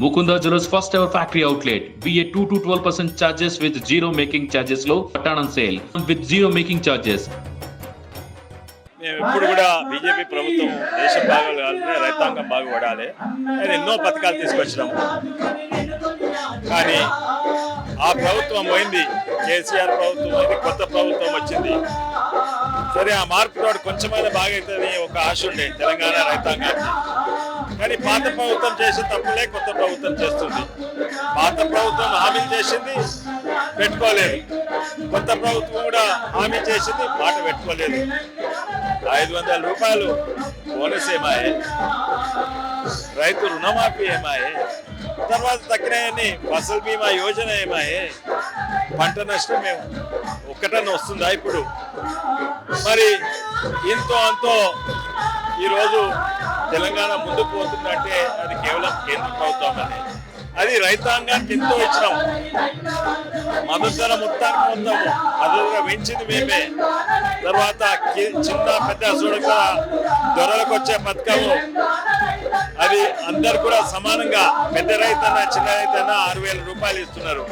Mukunda Jewelers first ever factory outlet. BA 2 to 12% charges with zero making charges low. Patan on sale with zero making charges. మేము ఎప్పుడు కూడా BJP ప్రభుత్వం దేశం బాగోగాలి రైతాంగం బాగుపడాలి అని ఎన్నో పథకాలు తీసుకొచ్చినాము కానీ ఆ ప్రభుత్వం పోయింది కేసీఆర్ ప్రభుత్వం అయింది కొత్త ప్రభుత్వం వచ్చింది సరే ఆ మార్పు తోడు కొంచెమైనా బాగైతుంది ఒక ఆశ ఉండే తెలంగాణ రైతాంగానికి కానీ పాత ప్రభుత్వం చేసిన తప్పులే కొత్త ప్రభుత్వం చేస్తుంది. పాత ప్రభుత్వం హామీ చేసింది పెట్టుకోలేదు. కొత్త ప్రభుత్వం కూడా హామీ చేసింది మాట పెట్టుకోలేదు. ఐదు వందల రూపాయలు బోనస్ ఏమాయే? రైతు రుణమాఫీ ఏమాయే? తర్వాత తగ్గినాయని ఫసల్ బీమా యోజన ఏమాయే? పంట నష్టం మేము ఒక్కటన్నా వస్తుందా ఇప్పుడు? మరి ఇంతో అంతో ఈరోజు తెలంగాణ ముందుకు పోతుందంటే అది కేవలం కేంద్ర ప్రభుత్వం అని అది రైతాంగానికి ఎంతో ఇచ్చినాం మద్దతు ధర మొత్తానికి మొత్తము పెంచింది మేమే. తర్వాత చిన్న పెద్ద చూడక దొరలకు వచ్చే పథకము. అది అందరు కూడా సమానంగా పెద్ద రైతన్నా చిన్న రైతన్నా ఆరు వేల రూపాయలు ఇస్తున్నారు.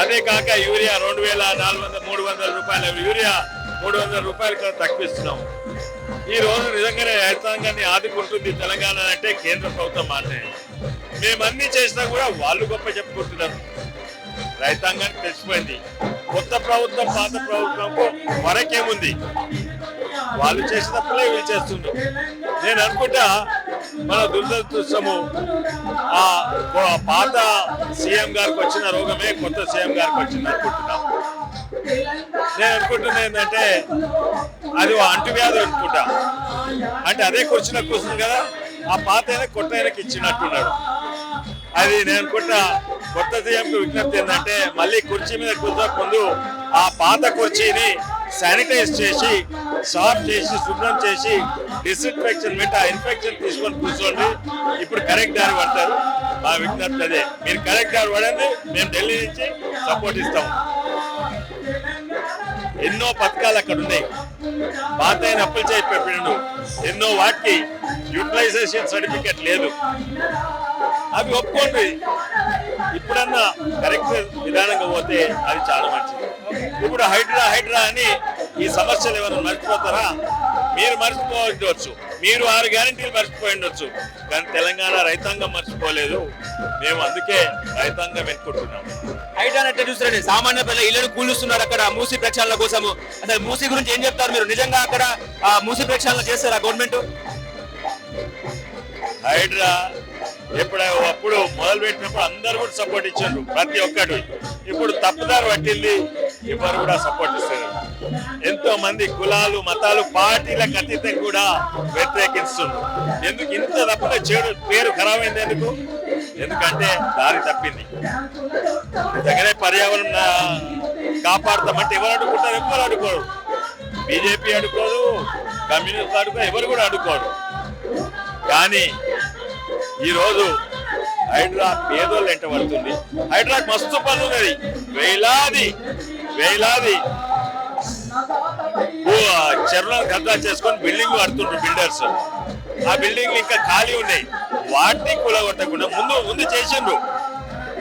అదే కాక యూరియా రెండు వేల నాలుగు వందల మూడు వందల రూపాయల యూరియా మూడు వందల రూపాయలు కూడా తక్కువ ఈ రోజు నిజంగానే రైతాంగాన్ని ఆదుకుంటుంది తెలంగాణ అంటే కేంద్ర ప్రభుత్వం మాత్రమే. మేమన్నీ చేసినా కూడా వాళ్ళు గొప్ప చెప్పుకుంటున్నారు. రైతాంగానికి తెలిసిపోయింది. కొత్త ప్రభుత్వం పాత ప్రభుత్వంకు వరకేముంది? వాళ్ళు చేసినప్పుడే వీళ్ళు చేస్తున్నారు నేను అనుకుంటా మన దురదృష్టము. ఆ ఆ పాత సీఎం గారికి వచ్చిన రోగమే కొత్త సీఎం గారికి వచ్చింది అనుకుంటున్నాం. నేను అనుకుంటున్నా ఏంటంటే అది అంటువ్యాధి అనుకుంటా. అంటే అదే కూర్చున్న కూర్చుంది కదా ఆ పాత అయినా కొత్త ఆయనకి ఇచ్చినట్టున్నాడు. అది నేను అనుకుంటా కొత్త సీఎంకి విజ్ఞప్తి ఏంటంటే మళ్ళీ కుర్చీ మీద కూర్చోక ముందు ఆ పాత కుర్చీని శానిటైజ్ చేసి సాఫ్ చేసి శుభ్రం చేసి డిస్ఇన్ఫెక్షన్ పెట్టి ఆ ఇన్ఫెక్షన్ తీసుకొని కూర్చోండి. ఇప్పుడు కరెక్ట్ దారి పడతారు. మా విజ్ఞప్తి అదే. మీరు కరెక్ట్ దారి పడండి మేము ఢిల్లీ నుంచి సపోర్ట్ ఇస్తాం ఎన్నో పథకాలు అక్కడ ఉన్నాయి. పాత అయిన అప్పులు చేయి పెట్టిండు ఎన్నో వాటికి యూటిలైజేషన్ సర్టిఫికేట్ లేదు. అవి ఒప్పుకోండి. ఇప్పుడన్నా కరెక్ట్ విధానంగా పోతే అది చాలా మంచిది. ఇప్పుడు హైడ్రా హైడ్రా అని ఈ సమస్యలు ఏమైనా మర్చిపోతారా? మీరు మర్చిపోవచ్చు. మీరు ఆరు గ్యారంటీలు మర్చిపోయి ఉండొచ్చు. కానీ తెలంగాణ రైతాంగం మర్చిపోలేదు. మేము అందుకే రైతాంగం ఎన్నుకుంటున్నాం హైట్ అంటే చూస్తారండి సామాన్య ప్రజలు ఇళ్ళను కూలుస్తున్నారు అక్కడ మూసి ప్రక్షాళన కోసము. అసలు మూసి గురించి ఏం చెప్తారు మీరు? నిజంగా అక్కడ మూసి ప్రక్షాళన చేస్తారా గవర్నమెంట్? హైడ్రా ఎప్పుడు అప్పుడు మొదలు పెట్టినప్పుడు అందరు కూడా సపోర్ట్ ఇచ్చారు ప్రతి ఒక్కటి. ఇప్పుడు తప్పుదారు పట్టింది ఎవరు కూడా సపోర్ట్ ఇస్తారు ఎంతో మంది కులాలు మతాలు పార్టీలకు అతీతం కూడా వ్యతిరేకిస్తున్నారు. ఎందుకు ఇంత తప్పుగా చెడు పేరు ఖరాబ్ అయింది ఎందుకు? ఎందుకంటే దారి తప్పింది. దగ్గరే పర్యావరణం కాపాడతామంటే ఎవరు అడుగుతారు ఎవరు అడుకోరు బీజేపీ అడుకోదు కమ్యూనిస్ట్ అడుగు ఎవరు కూడా అడుకోరు కానీ ఈరోజు హైడ్రా పేదోళ్ళు ఎంట పడుతుంది. హైడ్రా మస్తు పనులు ఉన్నది వేలాది. వేలాది చెరువులను కబ్జా చేసుకొని బిల్డింగ్ కడుతుండ్రు బిల్డర్స్. ఆ బిల్డింగ్లు ఇంకా ఖాళీ ఉన్నాయి. వాటిని కూలగొట్టకుండా ముందు ముందు చేసిండ్రు.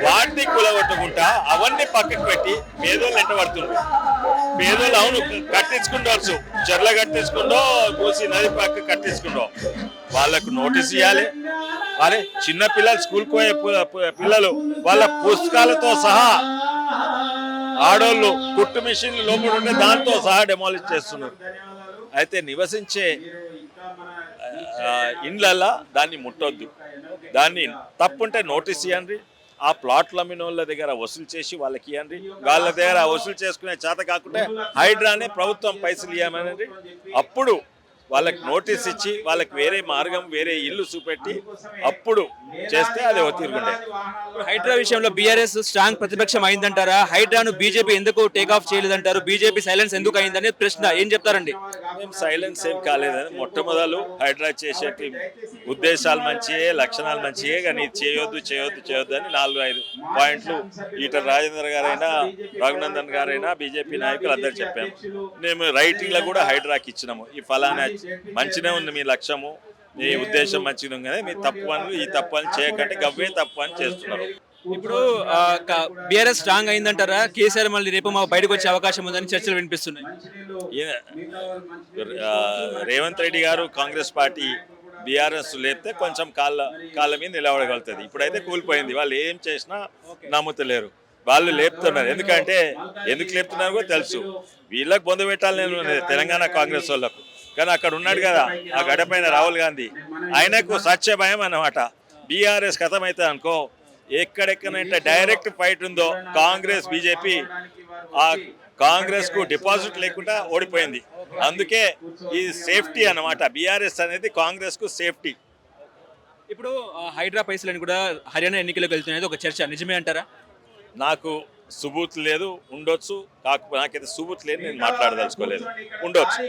వాటిని కూలగొట్టకుండా అవన్నీ పక్కకు పెట్టి పేదోళ్ళు ఎంట పడుతుండ్రు. పేదోళ్ళు అవును కట్టించుకుండవచ్చు చెర్ల కట్టించుకుండో కూసి నది పక్క కట్టించుకుండో వాళ్ళకు నోటీస్ ఇవ్వాలి అరే చిన్న పిల్లలు స్కూల్కి పోయే పిల్లలు వాళ్ళ పుస్తకాలతో సహా ఆడోళ్ళు కుట్టు మిషన్లు లోపల ఉండే దాంతో సహా డెమాలిష్ చేస్తున్నారు. అయితే నివసించే ఇండ్లల్లా దాన్ని ముట్టొద్దు. దాన్ని తప్పుంటే నోటీస్ ఇవ్వండి ఆ ప్లాట్లు మినోళ్ళ దగ్గర వసూలు చేసి వాళ్ళకి ఇవ్వండి వాళ్ళ దగ్గర వసూలు చేసుకునే చేత కాకుండా హైడ్రానే ప్రభుత్వం పైసలు ఇవ్వమనండి అప్పుడు వాళ్ళకి నోటీస్ ఇచ్చి వాళ్ళకి వేరే మార్గం వేరే ఇల్లు చూపెట్టి అప్పుడు చేస్తే అది ఒత్తిరుగుండే హైడ్రా విషయంలో బీఆర్ఎస్ స్ట్రాంగ్ ప్రతిపక్షం అయిందంటారా? హైడ్రాను బీజేపీ ఎందుకు టేక్ ఆఫ్ చేయలేదంటారు? బీజేపీ సైలెన్స్ ఎందుకు అయిందనే ప్రశ్న. ఏం చెప్తారండి? మేము సైలెన్స్ ఏం కాలేదని మొట్టమొదలు హైడ్రా చేసేటి ఉద్దేశాలు మంచియే లక్షణాలు మంచియే కానీ చేయొద్దు చేయొద్దు చేయొద్దు అని నాలుగు ఐదు పాయింట్లు ఈట రాజేంద్ర గారైనా రఘునందన్ గారైనా బీజేపీ నాయకులు అందరు చెప్పాము. మేము రైటింగ్లో కూడా హైడ్రాకి ఇచ్చినాము. ఈ ఫలానా మంచినే ఉంది మీ లక్ష్యము. మీ ఉద్దేశం మంచిగా ఉంది కానీ మీ తప్పు పనులు ఈ తప్పు అని చేయకంటే గవ్వే తప్పు అని చేస్తున్నారు. ఇప్పుడు బీఆర్ఎస్ స్ట్రాంగ్ అయిందంటారా? కేసీఆర్ మళ్ళీ రేపు మా బయటకు వచ్చే అవకాశం ఉందని చర్చలు వినిపిస్తున్నాయి. రేవంత్ రెడ్డి గారు కాంగ్రెస్ పార్టీ బీఆర్ఎస్ లేపితే కొంచెం కాళ్ళ కాళ్ళ మీద నిలబడగలుగుతుంది. ఇప్పుడైతే కూలిపోయింది. వాళ్ళు ఏం చేసినా నమ్ముతలేరు. వాళ్ళు లేపుతున్నారు. ఎందుకంటే ఎందుకు లేపుతున్నారు కూడా తెలుసు. వీళ్ళకి బొంద పెట్టాలి నేను. అనేది తెలంగాణ కాంగ్రెస్ వాళ్ళకు. కానీ అక్కడ ఉన్నాడు కదా ఆ గడపైన రాహుల్ గాంధీ. ఆయనకు సత్య భయం అన్నమాట. బీఆర్ఎస్ కథమైతే అనుకో ఎక్కడెక్కడైతే డైరెక్ట్ ఫైట్ ఉందో కాంగ్రెస్ బీజేపీ ఆ కాంగ్రెస్కు డిపాజిట్ లేకుండా ఓడిపోయింది. అందుకే ఈ సేఫ్టీ అన్నమాట. బీఆర్ఎస్ అనేది కాంగ్రెస్కు సేఫ్టీ. ఇప్పుడు హైడ్రా పైసలని కూడా హర్యానా ఎన్నికలకు వెళ్తున్నది ఒక చర్చ. నిజమే అంటారా? నాకు సుబూత్ లేదు ఉండొచ్చు. కాకపోతే నాకైతే సుబూత్ లేదు నేను మాట్లాడదలుచుకోలేదు. ఉండొచ్చు.